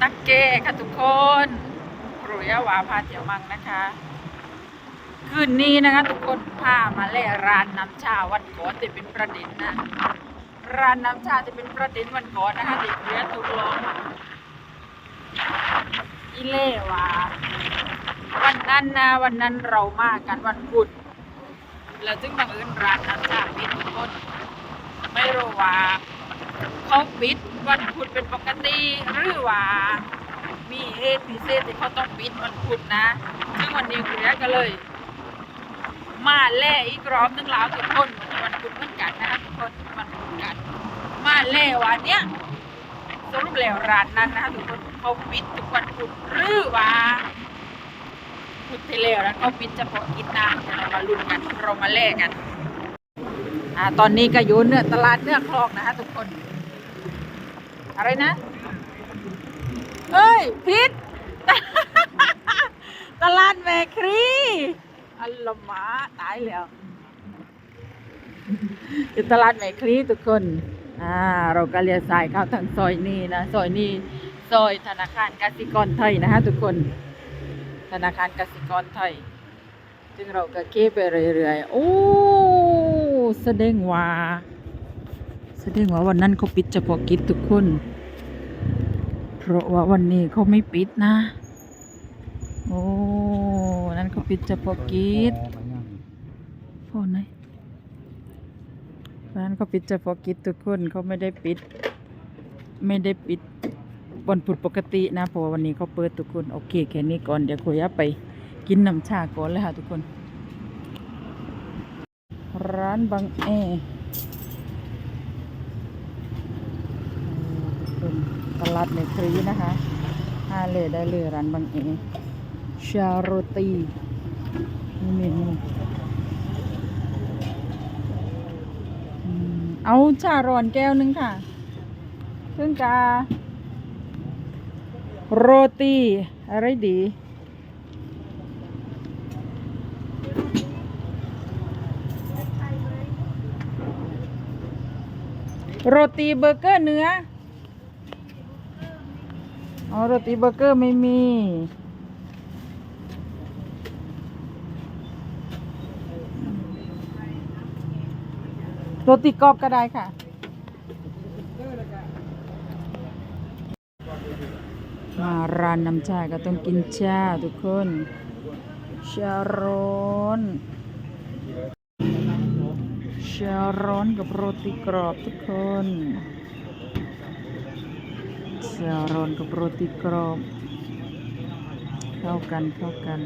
ตักเก้ค่ะทุกคนครูยาวาพาเที่ยวมังนะคะ คืนนี้นะคะ ทุกคนพามาเล่ร้านน้ำชาวันก่อนจะเป็นประเด็นนะร้านน้ำชาจะเป็นประเด็นวันก่อนนะคะเด็กเรียนถูกลองอีเล่วาวันนั้นนะวันนั้นเรามากันวันพุธแล้วจึงบังเอิญร้านน้ำชาปิดทุกคนไม่รู้ว่า เขาปิดวันพุธเป็นปกติหรือว่ามีเหตุพิเศษที่เขาต้องปิดวันพุธนะซึ่งวันนี้คุณยายก็เลย มาแล่อีกรอบนึงแล้วทุกคนวันพุธเหมือนกันนะทุกคนวันพุธกัน มาแล่วันเนี้ยสรุปแล้วร้านนั้นนะคะทุกคนเขาปิดทุกวันพุธหรือว่าพุธที่แล้วนั้นเขาปิดเฉพาะกินน้ำเดี๋ยวเรามาลุ้นกันเรามาแล่กันอ่าตอนนี้ก็อยู่เนื้อตลาดเนื้อคลองนะคะทุกคน อะไรนะ เอ้ยพิษตลาดแมครีอัลละมาตายแล้วอยู่ตลาดแมครีทุกคน อ่า เราก็เรียนสายเข้าทางซอยนี้นะ ซอยนี้ซอยธนาคารกสิกรไทยนะคะทุกคน ธนาคารกสิกรไทย ซึ่งเราก็เก็บไปเรื่อยๆ โอ้แสดงว่าแสดงว่าวันนั้นเขาปิดเฉพาะกิจทุกคน เพราะว่าวันนี้เขาไม่ปิดนะ โอ้นนั้นเขาปิดเฉพาะกิจพอไหนวันนั้นเขาปิดเฉพาะกิจทุกคนเขาไม่ได้ปิด ไม่ได้ปิดวันพุธปกตินะเพราะวันนี้เขาเปิดทุกคน โอเคแค่นี้ก่อนเดี๋ยวคุยไปกินน้ำชาก่อนเลยค่ะทุกคน ร้านบางแอ เป็นตลาดในครีนะคะหาเลยได้เลยร้านบางแอชาโรตีเมนูเอาชาร้อนแก้วหนึงค่ะซึ่งกาโรตี อะไรดีโรตีเบอร์เกอร์เนื้อ อ๋อโรตีเบอร์เกอร์ไม่มี โรตีกรอบก็ได้ค่ะ มาร้านน้ำชาก็ต้องกินชาทุกคน ชาร้อนชาร้อนกับโรตีกรอบทุกคน ชาร้อนกับโรตีกรอบ เข้ากันเข้ากัน